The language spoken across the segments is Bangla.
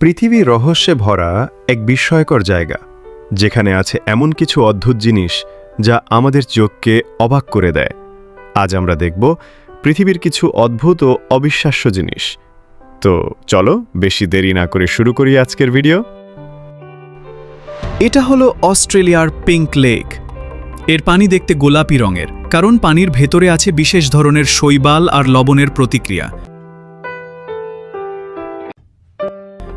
পৃথিবী রহস্যে ভরা এক বিস্ময়কর জায়গা, যেখানে আছে এমন কিছু অদ্ভুত জিনিস যা আমাদের চোখকে অবাক করে দেয়। আজ আমরা দেখব পৃথিবীর কিছু অদ্ভুত ও অবিশ্বাস্য জিনিস। তো চলো বেশি দেরি না করে শুরু করি আজকের ভিডিও। এটা হলো অস্ট্রেলিয়ার পিঙ্ক লেক। এর পানি দেখতে গোলাপি রঙের, কারণ পানির ভেতরে আছে বিশেষ ধরনের শৈবাল আর লবণের প্রতিক্রিয়া।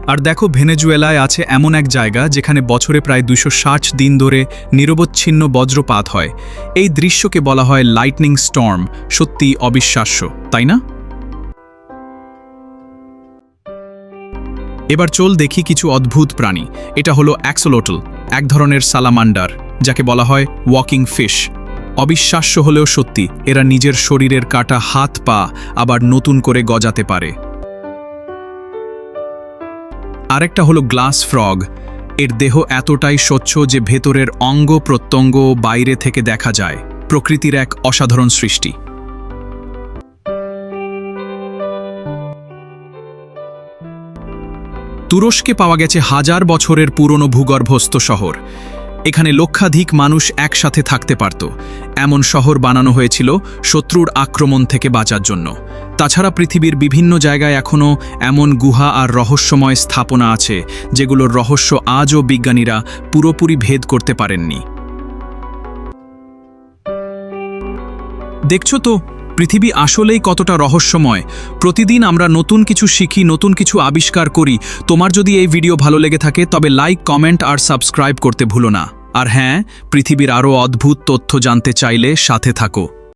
আর দেখো ভেনেজুয়েলায় আছে এমন এক জায়গা যেখানে বছরে প্রায় দুশো দিন ধরে নিরবচ্ছিন্ন বজ্রপাত হয়। এই দৃশ্যকে বলা হয় লাইটনিং স্টর্ম সত্যি অবিশ্বাস্য, তাই না? এবার চল দেখি কিছু অদ্ভুত প্রাণী। এটা হলো অ্যাক্সোলোটল এক ধরনের সালামান্ডার, যাকে বলা হয় ওয়াকিং ফিশ অবিশ্বাস্য হলেও সত্যি, এরা নিজের শরীরের কাটা হাত পা আবার নতুন করে গজাতে পারে। আরেকটা হলো গ্লাস ফ্রগ। এর দেহ এতটাই স্বচ্ছ যে ভেতরের অঙ্গ প্রত্যঙ্গ বাইরে থেকে দেখা যায়। প্রকৃতির এক অসাধারণ সৃষ্টি। তুরস্কে পাওয়া গেছে হাজার বছরের পুরনো ভূগর্ভস্থ শহর। এখানে লক্ষাধিক মানুষ একসাথে থাকতে পারত। এমন শহর বানানো হয়েছিল শত্রুর আক্রমণ থেকে বাঁচার জন্য। তাছাড়া পৃথিবীর বিভিন্ন জায়গায় এখনও এমন গুহা আর রহস্যময় স্থাপনা আছে, যেগুলোর রহস্য আজও বিজ্ঞানীরা পুরোপুরি ভেদ করতে পারেননি। দেখছ তো পৃথিবী আসলেই কতটা রহস্যময়। প্রতিদিন আমরা নতুন কিছু শিখি, নতুন কিছু আবিষ্কার করি। তোমার যদি এই ভিডিও ভালো লেগে থাকে, তবে লাইক, কমেন্ট আর সাবস্ক্রাইব করতে ভুলো না। আর হ্যাঁ পৃথিবীর আরও অদ্ভুত তথ্য জানতে চাইলে সাথে থাকো।